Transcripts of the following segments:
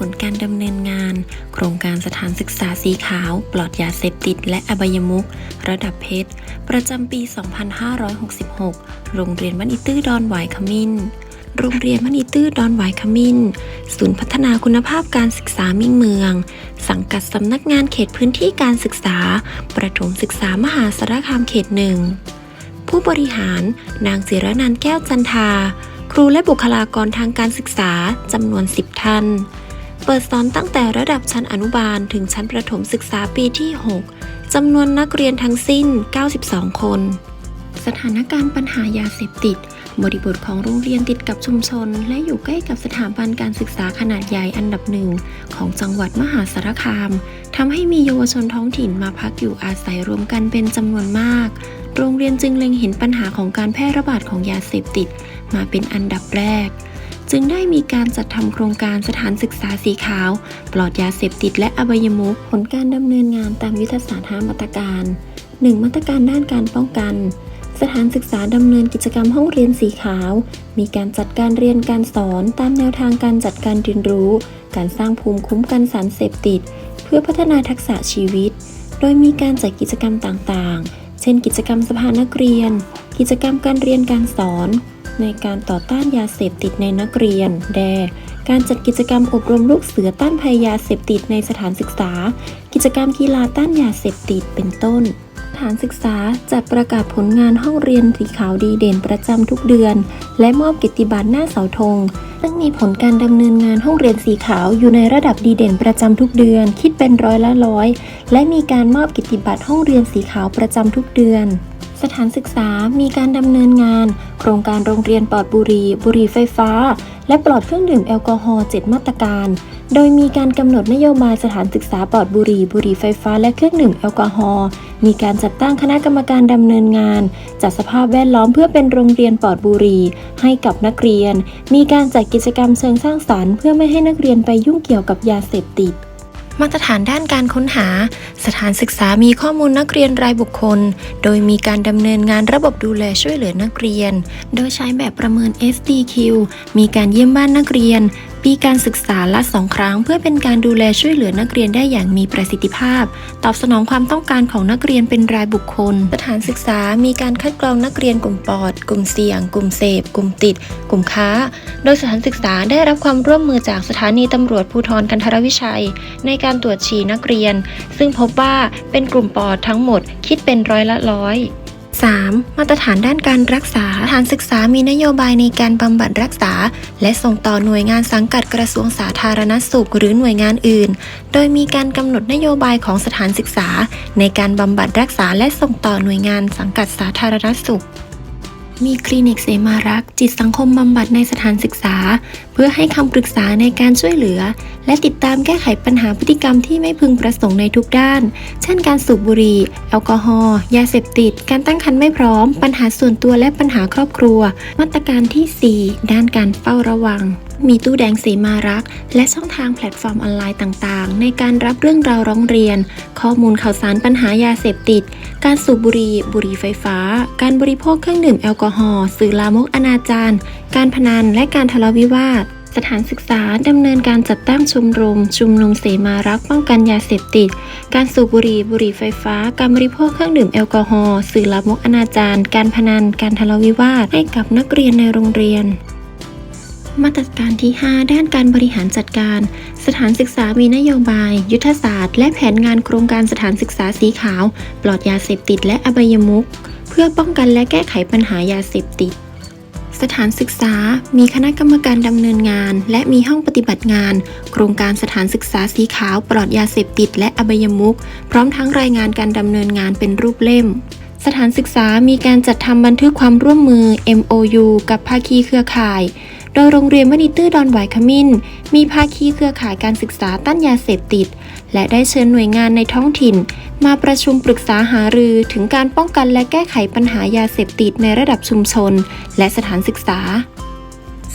ผลการดำเนินงาน โครงการสถานศึกษาสีขาว ปลอดยาเสพติด และอบายมุขระดับเพชร ประจำปี 2566 โรงเรียนมันอิตื้อดอนหวายขมิ้น โรงเรียนมันอิตื้อดอนหวายขมิ้น ศูนย์พัฒนาคุณภาพการศึกษามิ่งเมือง สังกัดสำนักงานเขตพื้นที่การศึกษา ประถมศึกษามหาสารคามเขตหนึ่ง ผู้บริหาร นางศิรนันแก้วจันทาครูและบุคลากรทางการศึกษาจำนวน 10 ท่าน ปิดสอนตั้งแต่ระดับชั้นอนุบาลถึงชั้นประถมศึกษาปีที่ 6 จำนวนนักเรียนทั้งสิ้น 92 คน สถานการณ์ปัญหายาเสพติด บริบทของโรงเรียนติดกับชุมชน และอยู่ใกล้กับสถาบันการศึกษาขนาดใหญ่อันดับหนึ่งของจังหวัดมหาสารคามทำให้มีเยาวชนท้องถิ่นมาพักอยู่อาศัยรวมกันเป็นจำนวนมาก โรงเรียนจึงเล็งเห็นปัญหาของการแพร่ระบาดของยาเสพติด มาเป็นอันดับแรก จึงได้มีการจัดทำโครงการสถานศึกษาสีขาว ปลอดยาเสพติดและอบายมุขผลการดำเนินงานตามยุทธศาสตร์5มาตรการ 1. มาตรการด้านการป้องกัน สถานศึกษาดำเนินกิจกรรมห้องเรียนสีขาว มีการจัดการเรียนการสอนตามแนวทางการจัดการเรียนรู้ การสร้างภูมิคุ้มกันสารเสพติด เพื่อพัฒนาทักษะชีวิต โดยมีการจัดกิจกรรมต่างๆ เช่น กิจกรรมสภานักเรียน กิจกรรมการเรียนการสอน ในการต่อต้านยาเสพติดในนักเรียน แด การจัดกิจกรรมอบรมลูกเสือต้านภัยยาเสพติดในสถานศึกษา กิจกรรมกีฬาต้านยาเสพติดเป็นต้นสถานศึกษาจัดประกาศผลงานห้องเรียนสีขาวดีเด่นประจำทุกเดือน และมอบกิตติบัตรหน้าเสาธง ซึ่งมีผลการดำเนินงานห้องเรียนสีขาวอยู่ในระดับดีเด่นประจำทุกเดือน คิดเป็นร้อยละร้อย และมีการมอบกิตติบัตรห้องเรียนสีขาวประจำทุกเดือน สถานศึกษามีการดำเนินงาน โครงการโรงเรียนปลอดบุหรี่บุหรี่ไฟฟ้า และปลอดเครื่องดื่มแอลกอฮอล์7มาตรการ โดยมีการกำหนดนโยบายสถานศึกษาปลอดบุหรี่บุหรี่ไฟฟ้า และเครื่องดื่มแอลกอฮอล์มีการจัดตั้งคณะกรรมการดำเนินงาน จัดสภาพแวดล้อมเพื่อเป็นโรงเรียนปลอดบุหรี่ให้กับนักเรียน มีการจัดกิจกรรมเชิงสร้างสรรค์เพื่อไม่ให้นักเรียนไปยุ่งเกี่ยวกับยาเสพติด มาตรฐานด้านการค้นหา สถานศึกษามีข้อมูลนักเรียนรายบุคคล โดยมีการดำเนินงานระบบดูแลช่วยเหลือนักเรียน โดยใช้แบบประเมิน SDQ มีการเยี่ยมบ้านนักเรียน ปีการศึกษาละสองครั้ง เพื่อเป็นการดูแลช่วยเหลือนักเรียนได้อย่างมีประสิทธิภาพ ตอบสนองความต้องการของนักเรียนเป็นรายบุคคล สถานศึกษามีการคัดกรองนักเรียนกลุ่มปอด กลุ่มเสี่ยง กลุ่มเสพ กลุ่มติด กลุ่มค้า โดยสถานศึกษาได้รับความร่วมมือจากสถานีตำรวจภูธรกันทรวิชัย ในการตรวจฉี่นักเรียน ซึ่งพบว่าเป็นกลุ่มปอดทั้งหมดคิดเป็นร้อยละร้อย 3. มาตรฐานด้านการรักษาสถานศึกษามีนโยบายในการบำบัดรักษา และส่งต่อหน่วยงานสังกัดกระทรวงสาธารณสุข หรือหน่วยงานอื่น โดยมีการกำหนดนโยบายของสถานศึกษา ในการบำบัดรักษาและส่งต่อหน่วยงานสังกัดสาธารณสุข มีคลินิกเสมารัก จิตสังคมบำบัดในสถานศึกษา เพื่อให้คำปรึกษาในการช่วยเหลือ และติดตามแก้ไขปัญหาพฤติกรรมที่ไม่พึงประสงค์ในทุกด้าน เช่นการสูบบุหรี่ แอลกอฮอล์ยาเสพติด การตั้งครรภ์ไม่พร้อม ปัญหาส่วนตัวและปัญหาครอบครัว มาตรการที่ 4 ด้านการเฝ้าระวัง มีตู้แดงเสมารัก และช่องทางแพลตฟอร์มออนไลน์ต่างๆ ในการรับเรื่องราวร้องเรียน ข้อมูลข่าวสารปัญหายาเสพติด การสูบบุหรี่บุหรี่ไฟฟ้า การบริโภคเครื่องดื่มแอลกอฮอล์สื่อลามกอนาจารการพนันและการทะเลาะวิวาทสถานศึกษาดำเนินการจัดตั้งชมรม ชุมนุมเสมารักป้องกันยาเสพติด การสูบบุหรี่บุหรี่ไฟฟ้า การบริโภคเครื่องดื่มแอลกอฮอล์สื่อลามกอนาจารการพนัน การทะเลาะวิวาทให้กับนักเรียนในโรงเรียน มาตรการที่ 5 ด้านการบริหารจัดการ สถานศึกษามีนโยบาย ยุทธศาสตร์ และแผนงานโครงการสถานศึกษาสีขาว ปลอดยาเสพติดและอบายมุขเพื่อป้องกันและแก้ไขปัญหายาเสพติด สถานศึกษา มีคณะกรรมการดำเนินงาน และมีห้องปฏิบัติงาน โครงการสถานศึกษาสีขาว ปลอดยาเสพติด และอบายมุขพร้อมทั้งรายงานการดำเนินงานเป็นรูปเล่มสถานศึกษามีการจัดทำบันทึกความร่วมมือ MOU กับภาคีเครือข่าย โดยโรงเรียนมณิตื้อดอนหวายขมิ้น มีภาคีเครือข่ายการศึกษาต้านยาเสพติด และได้เชิญหน่วยงานในท้องถิ่น มาประชุมปรึกษาหารือถึงการป้องกันและแก้ไขปัญหายาเสพติดในระดับชุมชน และสถานศึกษา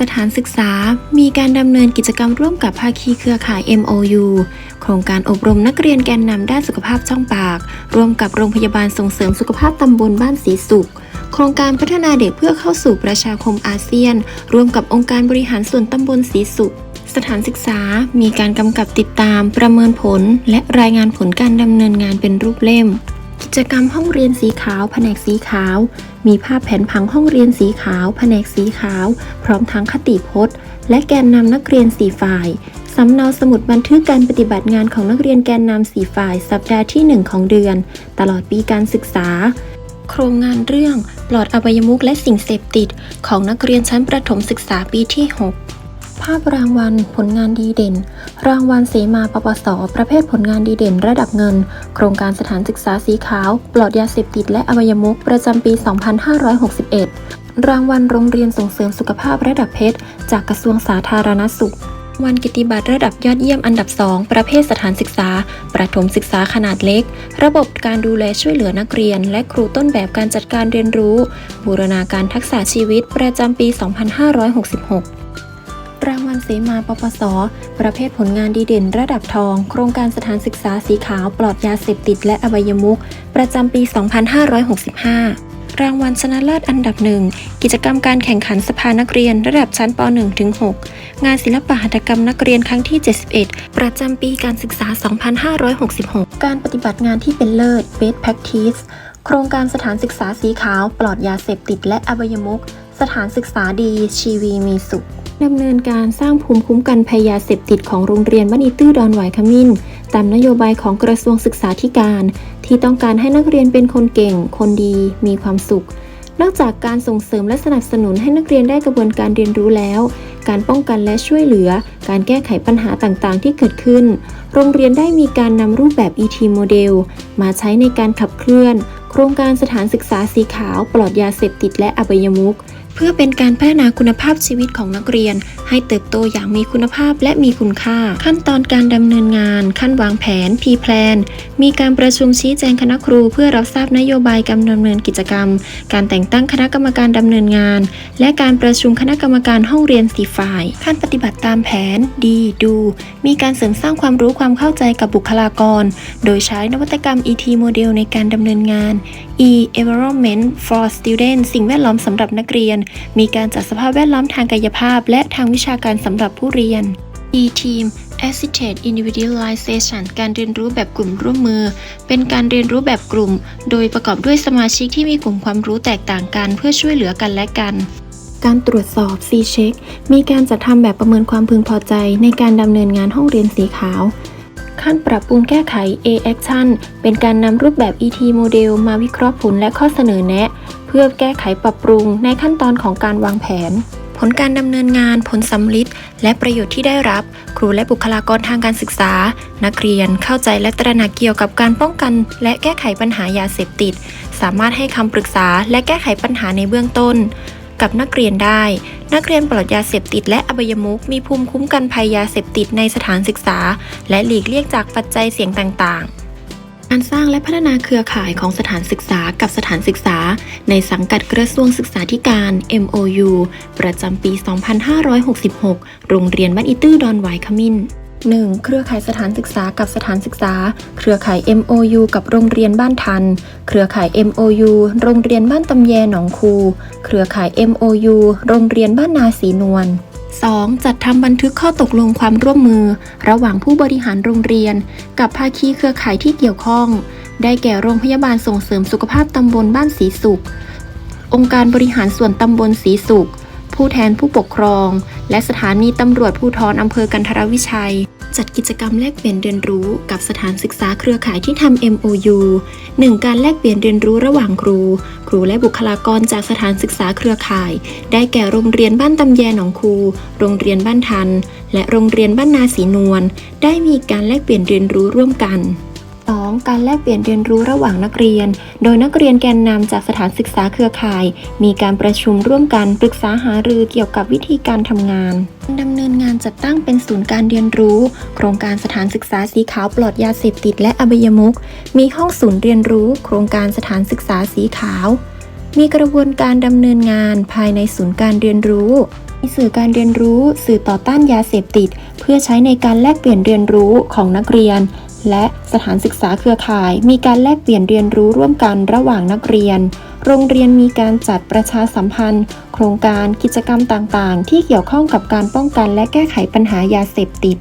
สถานศึกษา มีการดำเนินกิจกรรมร่วมกับภาคีเครือข่าย MOU โครงการอบรมนักเรียนแกนนำด้านสุขภาพช่องปาก ร่วมกับโรงพยาบาลส่งเสริมสุขภาพตำบลบ้านศรีสุข โครงการพัฒนาเด็กเพื่อเข้าสู่ประชาคมอาเซียน ร่วมกับองค์การบริหารส่วนตำบลศรีสุข สถานศึกษา มีการกำกับติดตาม ประเมินผล และรายงานผลการดำเนินงานเป็นรูปเล่ม กิจกรรมห้องเรียนสีขาว แผนกสีขาว มีภาพแผนผังห้องเรียนสีขาว แผนกสีขาว พร้อมทั้งคติพจน์ และแกนนำนักเรียนสีฝ่ายสำเนาสมุดบันทึกการปฏิบัติงานของนักเรียนแกนนำสีฝ่าย สัปดาห์ที่ 1 ของเดือน ตลอดปีการศึกษา โครงงานเรื่องปลอดอบายมุขและสิ่งเสพติด ของนักเรียนชั้นประถมศึกษาปีที่ 6 ภาพรางวัลผลงานดีเด่น รางวัลเสมาปปส ประเภทผลงานดีเด่น ระดับเงิน โครงการสถานศึกษาสีขาว ปลอดยาเสพติดและอบายมุขประจำปี 2561 รางวัลโรงเรียนส่งเสริมสุขภาพระดับเพชร จากกระทรวงสาธารณสุข วันกิตติบัตรระดับยอดเยี่ยมอันดับ 2 ประเภทสถานศึกษา ประถมศึกษาขนาดเล็ก ระบบการดูแลช่วยเหลือนักเรียน และครูต้นแบบการจัดการเรียนรู้ บูรณาการทักษะชีวิตประจำปี 2566รางวัลเสมาปปส ประเภทผลงานดีเด่นระดับทอง โครงการสถานศึกษาสีขาวปลอดยาเสพติดและอบายมุขประจำปี 2565 รางวัลชนะเลิศอันดับหนึ่ง กิจกรรมการแข่งขันสภานักเรียนระดับชั้นป .1 ถึง 6 งานศิลปหัตถกรรมนักเรียนครั้งที่ 71 ประจำปีการศึกษา 2566 การปฏิบัติงานที่เป็นเลิศ Best Practice โครงการสถานศึกษาสีขาว ปลอดยาเสพติดและอบายมุขสถานศึกษาดี ชีวีมีสุขดำเนินการสร้างภูมิคุ้มกันภัยยาเสพติดของโรงเรียนบ้านอีตื้อดอนหวายขมิ้น ตามนโยบายของกระทรวงศึกษาธิการ ที่ต้องการให้นักเรียนเป็นคนเก่ง คนดี มีความสุข นอกจากการส่งเสริมและสนับสนุนให้นักเรียนได้กระบวนการเรียนรู้แล้ว การป้องกันและช่วยเหลือ การแก้ไขปัญหาต่างๆ ที่เกิดขึ้น โรงเรียนได้มีการนำรูปแบบ ET โมเดลมาใช้ในการขับเคลื่อน โครงการสถานศึกษาสีขาว ปลอดยาเสพติดและอบายมุข พื่อเป็นการพัฒนาคุณภาพชีวิตของนักเรียน ให้เติบโตอย่างมีคุณภาพและมีคุณค่า ขั้นตอนการดำเนินงาน ขั้นวางแผนพีแพลนมีการประชุมชี้แจงคณะครู เพื่อรับทราบนโยบายการดำเนินกิจกรรม การแต่งตั้งคณะกรรมการดำเนินงาน และการประชุมคณะกรรมการห้องเรียนสีฝ่าย ขั้นปฏิบัติตามแผนดีดู มีการเสริมสร้างความรู้ความเข้าใจกับบุคลากร โดยใช้นวัตกรรม ET โมเดลในการดำเนินงาน E Environment for Students สิ่งแวดล้อมสำหรับนักเรียน มีการจัดสภาพแวดล้อมทางกายภาพ และทางวิชาการสำหรับผู้เรียน E Team Assisted Individualization การเรียนรู้แบบกลุ่มร่วมมือ เป็นการเรียนรู้แบบกลุ่ม โดยประกอบด้วยสมาชิกที่มีกลุ่มความรู้แตกต่างกัน เพื่อช่วยเหลือกันและกัน การตรวจสอบ C Check มีการจัดทำแบบประเมินความพึงพอใจในการดำเนินงานห้องเรียนสีขาว ขั้นปรับปรุงแก้ไข A Action เป็นการนำรูปแบบ ET โมเดลมาวิเคราะห์ผลและข้อเสนอแนะ เพื่อแก้ไขปรับปรุงในขั้นตอนของการวางแผน ผลการดำเนินงานผลสำลิดและประโยชน์ที่ได้รับ ครูและบุคลากรทางการศึกษา นักเรียนเข้าใจและตระหนักเกี่ยวกับการป้องกัน และแก้ไขปัญหายาเสพติด สามารถให้คำปรึกษาและแก้ไขปัญหาในเบื้องต้น กับนักเรียนได้ นักเรียนปลอดยาเสพติดและอบายมุกมีภูมิคุ้มกันภัยยาเสพติดในสถานศึกษา และหลีกเลี่ยงจากปัจจัยเสี่ยงต่างๆ การสร้างและพัฒนาเครือข่ายของสถานศึกษากับสถานศึกษา ในสังกัดกระทรวงศึกษาธิการ MOU ประจำปี 2566 โรงเรียนบ้านอีตื้อดอนหวายขมิ้น 1. เครือข่ายสถานศึกษากับสถานศึกษา เครือข่าย MOU กับโรงเรียนบ้านทัน เครือข่าย MOU โรงเรียนบ้านตำแยหนองคู เครือข่าย MOU โรงเรียนบ้านนาสีนวล 2. จัดทำบันทึกข้อตกลงความร่วมมือ ระหว่างผู้บริหารโรงเรียน กับภาคีเครือข่ายที่เกี่ยวข้อง ได้แก่โรงพยาบาลส่งเสริมสุขภาพตำบลบ้านสีสุข องค์การบริหารส่วนตำบลสีสุขผู้แทนผู้ปกครอง และสถานีตำรวจภูธรอำเภอกันทรวิชัย จัดกิจกรรมแลกเปลี่ยนเรียนรู้กับสถานศึกษาเครือข่ายที่ทำ MOU 1. การแลกเปลี่ยนเรียนรู้ระหว่างครู ครูและบุคลากรจากสถานศึกษาเครือข่าย ได้แก่โรงเรียนบ้านตำแยหนองคู โรงเรียนบ้านทัน และโรงเรียนบ้านนาสีนวล ได้มีการแลกเปลี่ยนเรียนรู้ร่วมกัน 2. การแลกเปลี่ยนเรียนรู้ระหว่างนักเรียน โดยนักเรียนแกนนำจากสถานศึกษาเครือข่าย มีการประชุมร่วมกันปรึกษาหารือเกี่ยวกับวิธีการทำงานดำเนินงานจัดตั้งเป็นศูนย์การเรียนรู้ โครงการสถานศึกษาสีขาวปลอดยาเสพติดและอบายมุขมีห้องศูนย์เรียนรู้ โครงการสถานศึกษาสีขาว มีกระบวนการดำเนินงานภายในศูนย์การเรียนรู้มีสื่อการเรียนรู้ สื่อต่อต้านยาเสพติด เพื่อใช้ในการแลกเปลี่ยนเรียนรู้ของนักเรียน และสถานศึกษาเครือข่าย มีการแลกเปลี่ยนเรียนรู้ร่วมกันระหว่างนักเรียน โรงเรียนมีการจัดประชาสัมพันธ์ โครงการกิจกรรมต่างๆ ที่เกี่ยวข้องกับการป้องกันและแก้ไขปัญหายาเสพติด